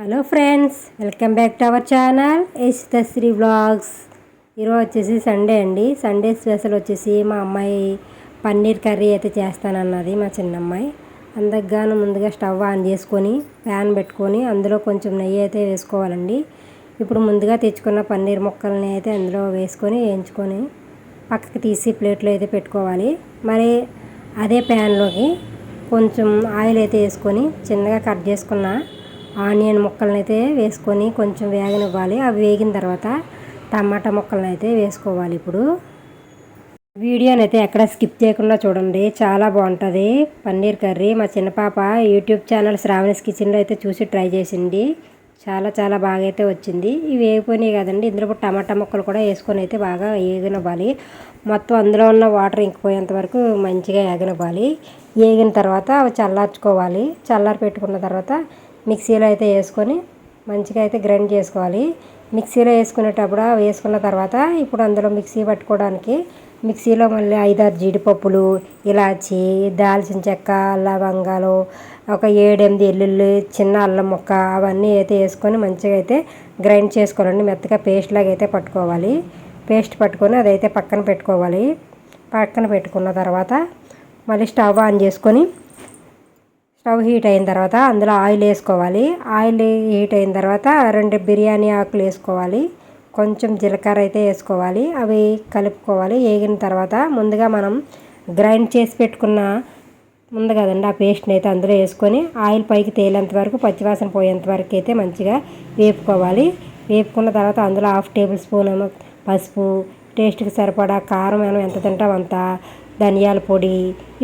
Hello friends welcome back to our channel Sri blogs ఈరోజు వచ్చేసి Sunday అండి. Sunday special వచ్చేసి మా అమ్మాయి పన్నీర్ కర్రీ అయితే చేస్తానన్నది మా చిన్నమ్మాయి. అందగ్గాను ముందుగా స్టవ్ ఆన్ చేసుకొని ప్యాన్ పెట్టుకొని అందులో కొంచెం నెయ్యి అయితే వేసుకోవాలండి. ఇప్పుడు ముందుగా తెచ్చుకున్న పన్నీర్ ముక్కల్ని అయితే అందులో వేసుకొని వేయించుకొని పక్కకి తీసి ప్లేట్లో అయితే పెట్టుకోవాలి. మరి అదే ప్యాన్లోకి కొంచెం ఆయిల్ అయితే వేసుకొని చిన్నగా కట్ చేసుకున్న ఆనియన్ ముక్కలను అయితే వేసుకొని కొంచెం వేగనివ్వాలి. అవి వేగిన తర్వాత టమాటా ముక్కలను అయితే వేసుకోవాలి ఇప్పుడు. వీడియోని అయితే ఎక్కడ స్కిప్ చేయకుండా చూడండి. చాలా బాగుంటుంది. పన్నీర్ కర్రీ మా చిన్న పాప యూట్యూబ్ ఛానల్ శ్రావణిస్ కిచెన్లో అయితే చూసి ట్రై చేసింది. చాలా చాలా బాగా అయితే వచ్చింది. ఇవి వేగిపోయినాయి కదండి. ఇందులో టమాటా ముక్కలు కూడా వేసుకొని అయితే బాగా వేగనివ్వాలి. మొత్తం అందులో ఉన్న వాటర్ ఇంకిపోయేంత వరకు మంచిగా వేగనివ్వాలి. వేగిన తర్వాత అవి చల్లార్చుకోవాలి. చల్లారి పెట్టుకున్న తర్వాత మిక్సీలో అయితే వేసుకొని మంచిగా అయితే గ్రైండ్ చేసుకోవాలి. మిక్సీలో వేసుకునేటప్పుడు వేసుకున్న తర్వాత ఇప్పుడు అందులో మిక్సీ పట్టుకోవడానికి మిక్సీలో మళ్ళీ ఐదారు జీడిపప్పులు ఇలాచి దాల్చిన చెక్క లవంగాలు ఒక ఏడెనిమిది ఎల్లుళ్ళు చిన్న అల్లం ముక్క అవన్నీ అయితే వేసుకొని మంచిగా అయితే గ్రైండ్ చేసుకోవాలండి. మెత్తగా పేస్ట్ లాగా అయితే పట్టుకోవాలి. పేస్ట్ పట్టుకొని అదైతే పక్కన పెట్టుకోవాలి. పక్కన పెట్టుకున్న తర్వాత మళ్ళీ స్టవ్ ఆన్ చేసుకొని స్టవ్ హీట్ అయిన తర్వాత అందులో ఆయిల్ వేసుకోవాలి. ఆయిల్ హీట్ అయిన తర్వాత రెండు బిర్యానీ ఆకులు వేసుకోవాలి. కొంచెం జీలకర్ర అయితే వేసుకోవాలి. అవి కలుపుకోవాలి. వేగిన తర్వాత ముందుగా మనం గ్రైండ్ చేసి పెట్టుకున్న ఉంది కదండి ఆ పేస్ట్ని అయితే అందులో వేసుకొని ఆయిల్ పైకి తేలేంత వరకు పచ్చివాసన పోయేంత వరకు అయితే మంచిగా వేపుకోవాలి. వేపుకున్న తర్వాత అందులో హాఫ్ టేబుల్ స్పూన్ పసుపు టేస్ట్కి సరిపడా కారం మనం ఎంత తింటాం అంత? ధనియాల పొడి.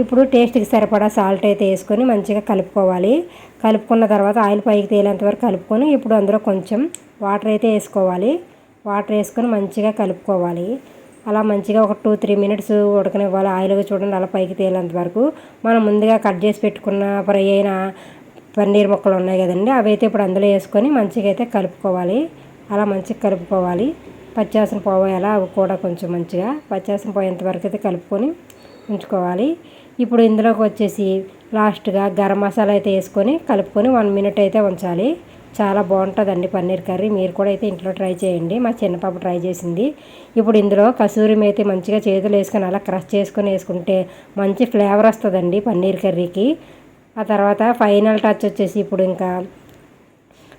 ఇప్పుడు టేస్ట్కి సరిపడా సాల్ట్ అయితే వేసుకొని మంచిగా కలుపుకోవాలి. కలుపుకున్న తర్వాత ఆయిల్ పైకి తేలేంత వరకు కలుపుకొని ఇప్పుడు అందులో కొంచెం వాటర్ అయితే వేసుకోవాలి. వాటర్ వేసుకొని మంచిగా కలుపుకోవాలి. అలా మంచిగా ఒక టూ త్రీ మినిట్స్ ఉడకనివ్వాలి. ఆయిల్గా చూడండి అలా పైకి తేలేంత వరకు. మనం ముందుగా కట్ చేసి పెట్టుకున్న ఫ్రై అయిన పన్నీర్ ముక్కలు ఉన్నాయి కదండి అవి అయితే ఇప్పుడు అందులో వేసుకొని మంచిగా అయితే కలుపుకోవాలి. అలా మంచిగా కలుపుకోవాలి. పచ్చాసన పోవాలా అవి కూడా కొంచెం మంచిగా పచ్చాసన పోయేంతవరకు అయితే కలుపుకొని ఉంచుకోవాలి. ఇప్పుడు ఇందులోకి వచ్చేసి లాస్ట్గా గరం మసాలా అయితే వేసుకొని కలుపుకొని వన్ మినిట్ అయితే ఉంచాలి. చాలా బాగుంటుందండి పన్నీర్ కర్రీ. మీరు కూడా అయితే ఇంట్లో ట్రై చేయండి. మా చిన్నపాప ట్రై చేసింది. ఇప్పుడు ఇందులో కసూరి అయితే మంచిగా చేతులు వేసుకొని అలా క్రష్ చేసుకొని వేసుకుంటే మంచి ఫ్లేవర్ వస్తుందండి పన్నీర్ కర్రీకి. ఆ తర్వాత ఫైనల్ టచ్ వచ్చేసి ఇప్పుడు ఇంకా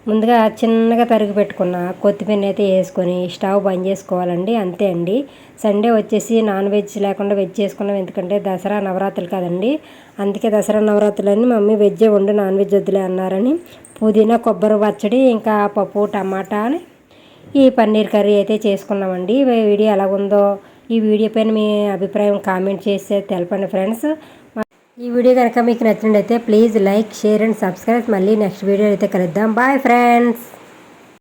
ముందుగా చిన్నగా తరిగి పెట్టుకున్న కొత్తిమీర అయితే వేసుకొని స్టవ్ బంద్ చేసుకోవాలండి. అంతే అండి. సండే వచ్చేసి నాన్ వెజ్ లేకుండా వెజ్ చేసుకున్నాం. ఎందుకంటే దసరా నవరాత్రులు కదండి. అందుకే దసరా నవరాత్రులని మమ్మీ వెజ్జే వండు నాన్ వెజ్ వద్దులే అన్నారని. పుదీనా కొబ్బరి పచ్చడి ఇంకా పప్పు టమాటా అని ఈ పన్నీర్ కర్రీ అయితే చేసుకున్నామండి. వీడియో ఎలాగుందో ఈ వీడియో పైన మీ అభిప్రాయం కామెంట్ చేస్తే తెలపండి ఫ్రెండ్స్. ఈ వీడియో కనుక మీకు నచ్చినట్లయితే please like share and subscribe మళ్ళీ నెక్స్ట్ వీడియో అయితే కలుద్దాం. Bye friends